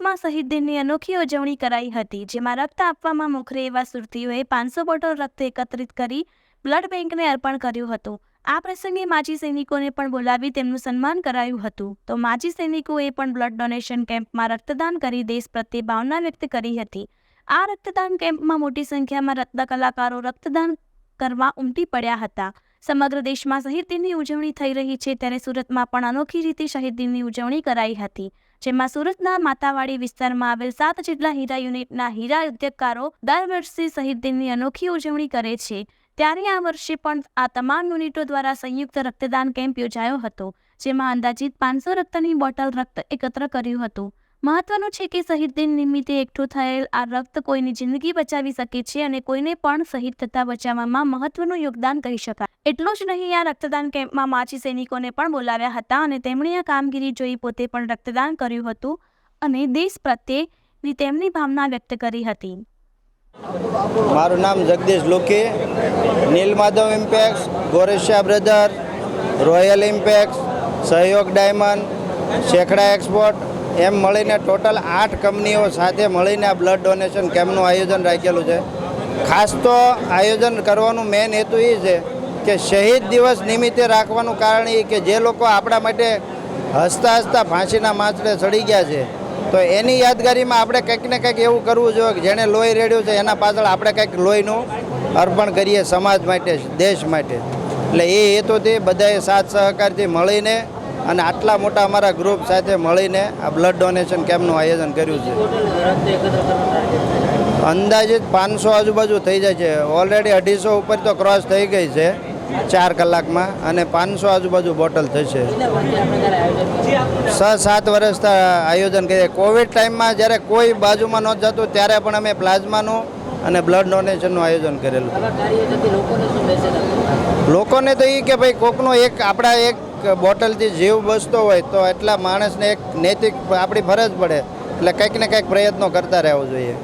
શહીદ દિનની અનોખી ઉજવણી કરાઈ હતી, જેમાં રક્ત આપવામાં મોખરે એવા સુરતીઓએ પાંચસો બોટલ રક્ત એકત્રિત કરી બ્લડ બેંકને અર્પણ કર્યું હતું. આ પ્રસંગે માજી સૈનિકોને પણ બોલાવી તેમનું સન્માન કરાયું હતું. તો માજી સૈનિકોએ પણ બ્લડ ડોનેશન કેમ્પમાં રક્તદાન કરી દેશ પ્રત્યે ભાવના વ્યક્ત કરી હતી. આ રક્તદાન કેમ્પમાં મોટી સંખ્યામાં રત્ન કલાકારો રક્તદાન કરવા ઉમટી પડ્યા હતા. સમગ્ર દેશમાં શહીદ દિનની ઉજવણી થઈ રહી છે, ત્યારે સુરતમાં પણ અનોખી રીતે શહીદ દિનની ઉજવણી કરાઈ હતી. જેમાં સુરતના માતાવાડી વિસ્તારમાં આવેલ સાત જેટલા હીરા યુનિટના હીરા ઉદ્યોગકારો દર વર્ષે શહીદ દિનની અનોખી ઉજવણી કરે છે. ત્યારે આ વર્ષે પણ આ તમામ યુનિટો દ્વારા સંયુક્ત રક્તદાન કેમ્પ યોજાયો હતો, જેમાં અંદાજિત પાંચસો રક્તની બોટલ રક્ત એકત્ર કર્યું હતું. મહત્વનું છે કે શહીદ દિન નિમિત્તે એકઠું થયેલ આ રક્ત કોઈની જિંદગી બચાવી શકે છે અને કોઈને પણ શહીદ થતા બચાવવામાં મહત્વનું યોગદાન કહી શકાય. એટલું જ નહીં, આ રક્તદાન કેમ્પમાં માછી સૈનિકોને પણ બોલાવ્યા હતા અને તેમણે આ કામગીરી જોઈ પોતે પણ રક્તદાન કર્યું હતું અને દેશ પ્રત્યેની તેમની ભાવના વ્યક્ત કરી હતી. મારું નામ Jagdish Luki Nilmadhav Impex Goreshiya Brother, Royal Impex Sahyog Diamond, Shekhada export એમ મળીને ટોટલ આઠ કંપનીઓ સાથે મળીને આ બ્લડ ડોનેશન કેમ્પનું આયોજન રાખેલું છે. ખાસ તો આયોજન કરવાનું મેન હેતુ એ છે કે શહીદ દિવસ નિમિત્તે રાખવાનું કારણ એ કે જે લોકો આપણા માટે હસતા હસતા ફાંસીના માછડે ચડી ગયા છે, તો એની યાદગારીમાં આપણે કંઈક ને કંઈક એવું કરવું જોઈએ કે જેણે લોહી રેડ્યું છે એના પાછળ આપણે કંઈક લોહીનું અર્પણ કરીએ સમાજ માટે, દેશ માટે. એટલે એ હેતુથી બધાએ સાથ સહકારથી મળીને અને આટલા મોટા અમારા ગ્રુપ સાથે મળીને આ બ્લડ ડોનેશન કેમ્પનું આયોજન કર્યું છે. અંદાજિત પાંચસો આજુબાજુ થઈ જાય છે. ઓલરેડી અઢીસો ઉપર તો ક્રોસ થઈ ગઈ છે ચાર કલાકમાં અને પાંચસો આજુબાજુ બોટલ થશે. છ સાત વર્ષ આયોજન કરીએ કોવિડ ટાઈમમાં જ્યારે કોઈ બાજુમાં નહોતું જતું ત્યારે પણ અમે પ્લાઝમાનું અને બ્લડ ડોનેશનનું આયોજન કરેલું. લોકોને તો એ કે ભાઈ કોકનો એક આપણા એક બોટલથી જીવ બચતો હોય તો એટલા માણસને એક નૈતિક આપણી ફરજ પડે. એટલે કંઈક ને કંઈક પ્રયત્નો કરતા રહેવો જોઈએ.